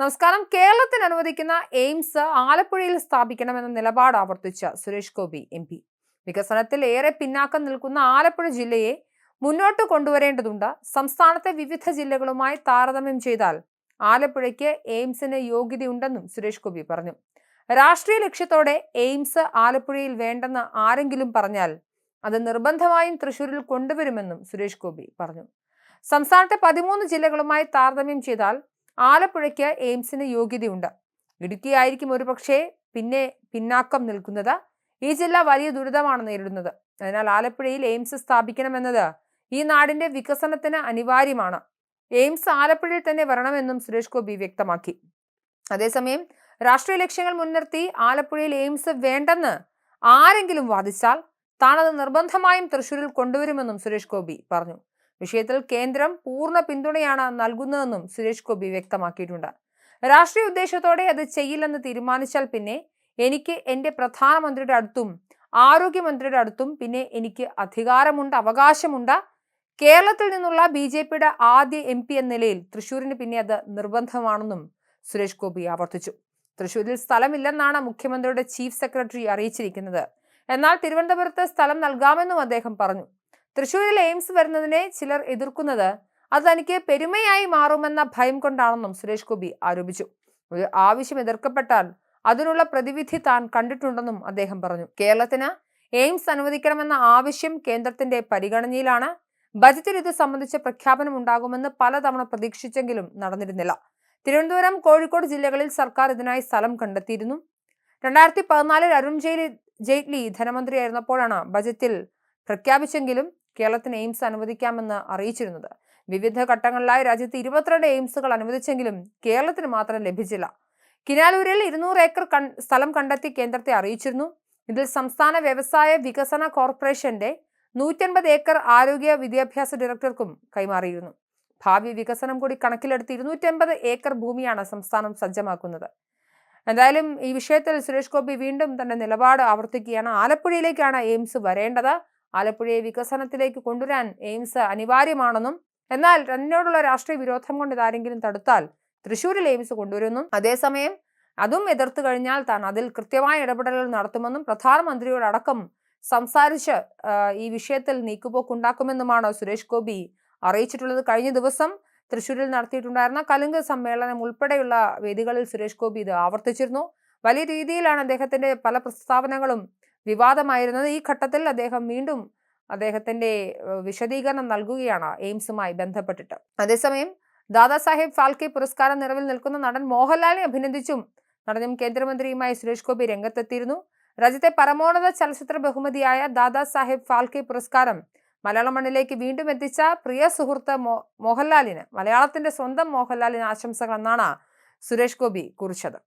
നമസ്കാരം. കേരളത്തിന് അനുവദിക്കുന്ന എയിംസ് ആലപ്പുഴയിൽ സ്ഥാപിക്കണമെന്ന നിലപാട് ആവർത്തിച്ച സുരേഷ് ഗോപി എം പി. വികസനത്തിൽ ഏറെ പിന്നാക്കം നിൽക്കുന്ന ആലപ്പുഴ ജില്ലയെ മുന്നോട്ട് കൊണ്ടുവരേണ്ടതുണ്ട്. സംസ്ഥാനത്തെ വിവിധ ജില്ലകളുമായി താരതമ്യം ചെയ്താൽ ആലപ്പുഴയ്ക്ക് എയിംസിന് യോഗ്യതയുണ്ടെന്നും സുരേഷ് ഗോപി പറഞ്ഞു. രാഷ്ട്രീയ ലക്ഷ്യത്തോടെ എയിംസ് ആലപ്പുഴയിൽ വേണ്ടെന്ന് ആരെങ്കിലും പറഞ്ഞാൽ അത് നിർബന്ധമായും തൃശൂരിൽ കൊണ്ടുവരുമെന്നും സുരേഷ് ഗോപി പറഞ്ഞു. സംസ്ഥാനത്തെ പതിമൂന്ന് ജില്ലകളുമായി താരതമ്യം ചെയ്താൽ ആലപ്പുഴയ്ക്ക് എയിംസിന് യോഗ്യതയുണ്ട്. ഇടുക്കിയായിരിക്കും ഒരുപക്ഷെ പിന്നെ പിന്നാക്കം നിൽക്കുന്നത്. ഈ ജില്ല വലിയ ദുരിതമാണ് നേരിടുന്നത്. അതിനാൽ ആലപ്പുഴയിൽ എയിംസ് സ്ഥാപിക്കണമെന്നത് ഈ നാടിന്റെ വികസനത്തിന് അനിവാര്യമാണ്. എയിംസ് ആലപ്പുഴയിൽ തന്നെ വരണമെന്നും സുരേഷ് ഗോപി വ്യക്തമാക്കി. അതേസമയം രാഷ്ട്രീയ ലക്ഷ്യങ്ങൾ മുൻനിർത്തി ആലപ്പുഴയിൽ എയിംസ് വേണ്ടെന്ന് ആരെങ്കിലും വാദിച്ചാൽ താനത് നിർബന്ധമായും തൃശൂരിൽ കൊണ്ടുവരുമെന്നും സുരേഷ് ഗോപി പറഞ്ഞു. വിഷയത്തിൽ കേന്ദ്രം പൂർണ പിന്തുണയാണ് നൽകുന്നതെന്നും സുരേഷ് ഗോപി വ്യക്തമാക്കിയിട്ടുണ്ട്. രാഷ്ട്രീയ ഉദ്ദേശത്തോടെ അത് ചെയ്യില്ലെന്ന് തീരുമാനിച്ചാൽ പിന്നെ എനിക്ക് എന്റെ പ്രധാനമന്ത്രിയുടെ അടുത്തും ആരോഗ്യമന്ത്രിയുടെ അടുത്തും പിന്നെ എനിക്ക് അധികാരമുണ്ട് അവകാശമുണ്ട്. കേരളത്തിൽ നിന്നുള്ള ബി ജെ പിയുടെ ആദ്യ എം പി എന്ന നിലയിൽ തൃശൂരിന് പിന്നെ അത് നിർബന്ധമാണെന്നും സുരേഷ് ഗോപി ആവർത്തിച്ചു. തൃശൂരിൽ സ്ഥലമില്ലെന്നാണ് മുഖ്യമന്ത്രിയുടെ ചീഫ് സെക്രട്ടറി അറിയിച്ചിരിക്കുന്നത്. എന്നാൽ തിരുവനന്തപുരത്ത് സ്ഥലം നൽകാമെന്നും അദ്ദേഹം പറഞ്ഞു. തൃശൂരിൽ എയിംസ് വരുന്നതിനെ ചിലർ എതിർക്കുന്നത് അത് തനിക്ക് പെരുമയായി മാറുമെന്ന ഭയം കൊണ്ടാണെന്നും സുരേഷ് ഗോപി ആരോപിച്ചു. ഒരു ആവശ്യം എതിർക്കപ്പെട്ടാൽ അതിനുള്ള പ്രതിവിധി താൻ കണ്ടിട്ടുണ്ടെന്നും അദ്ദേഹം പറഞ്ഞു. കേരളത്തിന് എയിംസ് അനുവദിക്കണമെന്ന ആവശ്യം കേന്ദ്രത്തിന്റെ പരിഗണനയിലാണ്. ബജറ്റിൽ ഇത് സംബന്ധിച്ച പ്രഖ്യാപനം ഉണ്ടാകുമെന്ന് പലതവണ പ്രതീക്ഷിച്ചെങ്കിലും നടന്നിരുന്നില്ല. തിരുവനന്തപുരം കോഴിക്കോട് ജില്ലകളിൽ സർക്കാർ ഇതിനായി സ്ഥലം കണ്ടെത്തിയിരുന്നു. രണ്ടായിരത്തി പതിനാലിൽ അരുൺ ജെയ്റ്റ്ലി ധനമന്ത്രിയായിരുന്നപ്പോഴാണ് ബജറ്റിൽ പ്രഖ്യാപിച്ചെങ്കിലും കേരളത്തിന് എയിംസ് അനുവദിക്കാമെന്ന് അറിയിച്ചിരുന്നത്. വിവിധ ഘട്ടങ്ങളിലായി രാജ്യത്ത് ഇരുപത്തിരണ്ട് എയിംസുകൾ അനുവദിച്ചെങ്കിലും കേരളത്തിന് മാത്രം ലഭിച്ചില്ല. കിനാലൂരിൽ ഇരുന്നൂറ് ഏക്കർ സ്ഥലം കണ്ടെത്തി കേന്ദ്രത്തെ അറിയിച്ചിരുന്നു. ഇതിൽ സംസ്ഥാന വ്യവസായ വികസന കോർപ്പറേഷന്റെ നൂറ്റൻപത് ഏക്കർ ആരോഗ്യ വിദ്യാഭ്യാസ ഡയറക്ടർക്കും കൈമാറിയിരുന്നു. ഭാവി വികസനം കൂടി കണക്കിലെടുത്ത് ഇരുന്നൂറ്റമ്പത് ഏക്കർ ഭൂമിയാണ് സംസ്ഥാനം സജ്ജമാക്കുന്നത്. എന്തായാലും ഈ വിഷയത്തിൽ സുരേഷ് ഗോപി വീണ്ടും തന്റെ നിലപാട് ആവർത്തിക്കുകയാണ്. ആലപ്പുഴയിലേക്കാണ് എയിംസ് വരേണ്ടത്. ആലപ്പുഴയെ വികസനത്തിലേക്ക് കൊണ്ടുവരാൻ എയിംസ് അനിവാര്യമാണെന്നും എന്നാൽ തന്നോടുള്ള രാഷ്ട്രീയ വിരോധം കൊണ്ട് ഇതാരെങ്കിലും തടുത്താൽ തൃശൂരിൽ എയിംസ് കൊണ്ടുവരുമെന്നും. അതേസമയം അതും എതിർത്തു കഴിഞ്ഞാൽ താൻ അതിൽ കൃത്യമായ ഇടപെടലുകൾ നടത്തുമെന്നും പ്രധാനമന്ത്രിയോടക്കം സംസാരിച്ച് ഈ വിഷയത്തിൽ നീക്കുപോക്കുണ്ടാക്കുമെന്നുമാണ് സുരേഷ് ഗോപി അറിയിച്ചിട്ടുള്ളത്. കഴിഞ്ഞ ദിവസം തൃശൂരിൽ നടത്തിയിട്ടുണ്ടായിരുന്ന കലുങ്ക് സമ്മേളനം ഉൾപ്പെടെയുള്ള വേദികളിൽ സുരേഷ് ഗോപി ഇത് ആവർത്തിച്ചിരുന്നു. വലിയ രീതിയിലാണ് അദ്ദേഹത്തിന്റെ പല പ്രസ്താവനകളും വിവാദമായിരുന്നത് ഈ ഘട്ടത്തിൽ അദ്ദേഹം വീണ്ടും അദ്ദേഹത്തിന്റെ വിശദീകരണം നൽകുകയാണ് എയിംസുമായി ബന്ധപ്പെട്ടിട്ട്. അതേസമയം ദാദാസാഹേബ് ഫാൽക്കെ പുരസ്കാരം നിറവിൽ നിൽക്കുന്ന നടൻ മോഹൻലാലിനെ അഭിനന്ദിച്ചും നടനും കേന്ദ്രമന്ത്രിയുമായി സുരേഷ് ഗോപി രംഗത്തെത്തിയിരുന്നു. രാജ്യത്തെ പരമോന്നത ചലച്ചിത്ര ബഹുമതിയായ ദാദാസാഹേബ് ഫാൽക്കെ പുരസ്കാരം മലയാള മണ്ണിലേക്ക് വീണ്ടും എത്തിച്ച പ്രിയ സുഹൃത്ത് മോഹൻലാലിന് മലയാളത്തിന്റെ സ്വന്തം മോഹൻലാലിന് ആശംസകൾ എന്നാണ് സുരേഷ് ഗോപി കുറിച്ചത്.